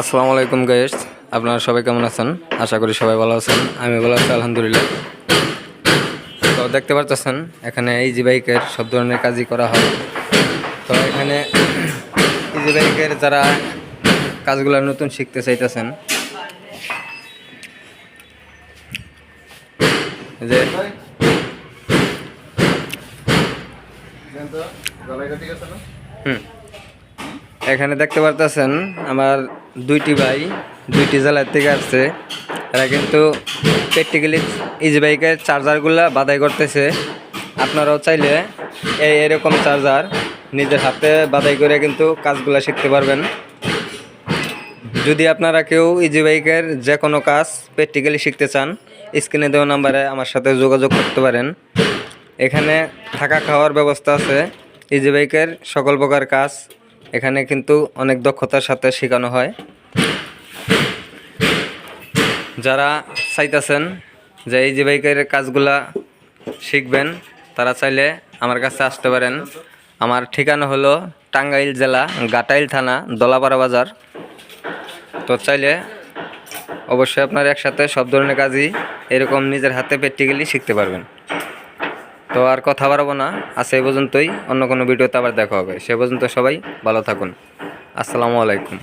আসসালামু আলাইকুম গাইস আপনারা সবাই কেমন আছেন? আশা করি সবাই ভালো আছেন। আমি ভালো আছি, আলহামদুলিল্লাহ। তো দেখতে পারতেছেন, এখানে ইজি বাইকের সব ধরনের কাজই করা হয়। তো এখানে ইজি বাইকের যারা কাজগুলো নতুন শিখতে চাইতেছেন যে এখানে দেখতে পারতেছেন আমার দুইটি ভাই, দুইটি জেলার থেকে আসছে। এরা কিন্তু প্র্যাকটিক্যালি ইজি বাইকের চার্জারগুলো বাদাই করতেছে। আপনারাও চাইলে এই এরকম চার্জার নিজের হাতে বাদাই করে কিন্তু কাজগুলো শিখতে পারবেন। যদি আপনারা কেউ ইজি বাইকের যে কোনো কাজ প্র্যাকটিক্যালি শিখতে চান স্ক্রিনে দেওয়া নাম্বারে আমার সাথে যোগাযোগ করতে পারেন। এখানে থাকা খাওয়ার ব্যবস্থা আছে। ইজি বাইকের সকল প্রকার কাজ এখানে কিন্তু অনেক দক্ষতার সাথে শেখানো হয়। যারা চাইতেছেন যে ইজি বাইকের কাজগুলা শিখবেন, তারা চাইলে আমার কাছে আসতে পারেন। আমার ঠিকানা হলো টাঙ্গাইল জেলা, গাটাইল থানা, দলাপাড়া বাজার। তো চাইলে অবশ্যই আপনার একসাথে সব ধরনের কাজই এরকম নিজের হাতে প্র্যাকটিক্যালি শিখতে পারবেন। তো আর কথা বাড়াবো না। আর সেই পর্যন্তই। অন্য কোনো ভিডিওতে আবার দেখা হবে। সে পর্যন্ত সবাই ভালো থাকুন। আসসালামু আলাইকুম।